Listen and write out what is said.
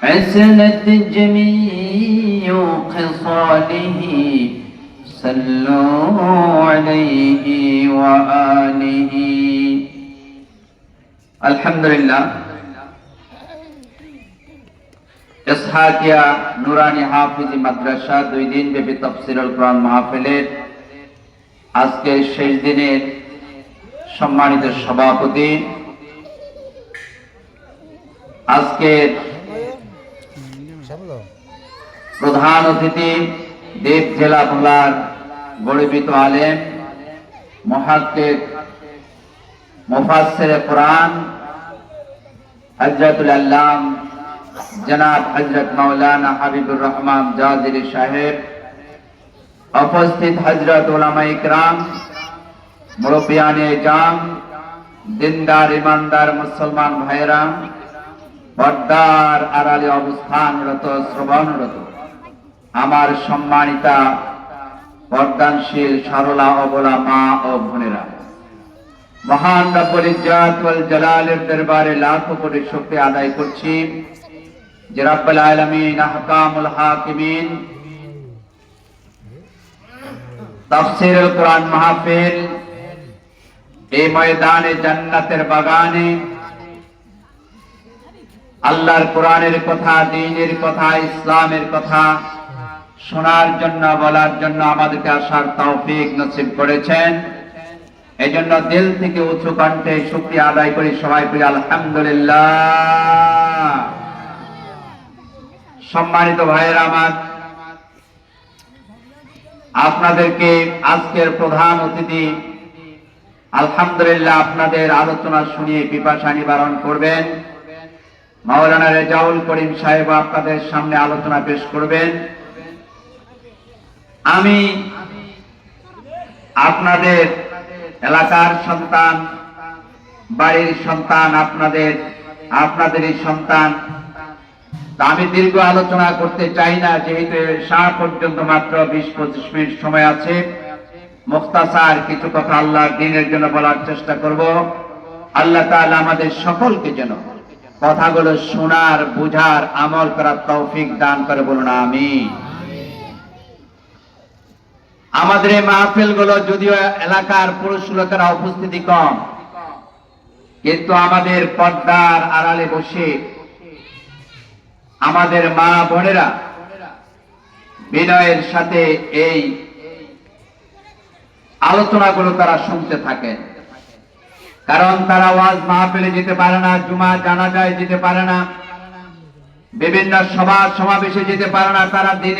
حسنت جميع خصاله صلوا عليه وآله الحمد لله ইসহাকিয়া নুরানি হাফিজি মাদ্রাসা দুই দিন ব্যাপী তফসিরুল কোরআন মাহফিলের আজকের শেষ দিনের সম্মানিত সভাপতি আজকের প্রধান অতিথি দেব জেলা ভোলার গরিবিত আলেম, মহাদ্দেব মুফাসসির কোরআন, হযরতুল আল্লাম জনাব হযরত মাওলানা হাবিবুর রহমান জাজিরি সাহেব, উপস্থিত হযরত উলামা ইকরাম, মুরব্বিয়ানে জাম, দিনদার ইমানদার মুসলমান ভাইরা পর্দার আড়ালে অবস্থানরত, শ্রবণরত। আমার সম্মানিতা পর্দানশীল সরলা অবলা মা ও বোনেরা। মহান রব্বুল ইজ্জাত ওয়াল জালালের দরবারে লাখো কোটি শুকরিয়া আদায় করছি। যে রব্বুল আলামিন আহকামুল হাকিমিন, তাফসীরুল কোরআন মাহফিল, এই ময়দানে, জান্নাতের বাগানে, আল্লাহর কোরআনের কথা, দিনের কথা, ইসলামের কথা শোনার জন্য, বলার জন্য আমাদেরকে আসার তৌফিক নসিব করেছেন। এই জন্য দিল থেকে উঁচু কণ্ঠে শুক্রিয়া আদায় করি সবাই করি আলহামদুলিল্লাহ। সম্মানিত ভাইয়েরা আমার, আপনাদেরকে আজকের প্রধান অতিথি, আলহামদুলিল্লাহ আপনাদের আলোচনা শুনিয়ে পিপাসা নিবারণ করবেন। মাওলানা রেজাউল করিম সাহেব আপনাদের সামনে আলোচনা পেশ করবেন। আমি আপনাদের এলাকার সন্তান, বাড়ির সন্তান, আপনাদের, আপনাদেরই সন্তান। আমি দীর্ঘ আলোচনা করতে চাই না, যেহেতু শাহ পর্যন্ত মাত্র বিশ পঁচিশ মিনিট সময় আছে। মুখতাসার কিছু কথা আল্লাহ দিনের জন্য বলার চেষ্টা করব। আল্লাহ তাআলা আমাদের সকলকে যেন কথাগুলো শোনার, বুঝার, আমল করার তৌফিক দান করে বলুন আমি আমাদের এই মাহফিলগুলো যদিও এলাকার পুরুষ লোকেরা উপস্থিতি কম, কিন্তু আমাদের পর্দার আড়ালে বসে আমাদের মা বোনেরা বিনয়ের সাথে এই আলোচনাগুলো তারা শুনতে থাকেন। কারণ তারা ওয়াজ মাহফিলে যেতে পারে না জুমা জানা যায় যেতে পারে না, বিভিন্ন সভা সমাবেশে যেতে পারে না, তারা দিনে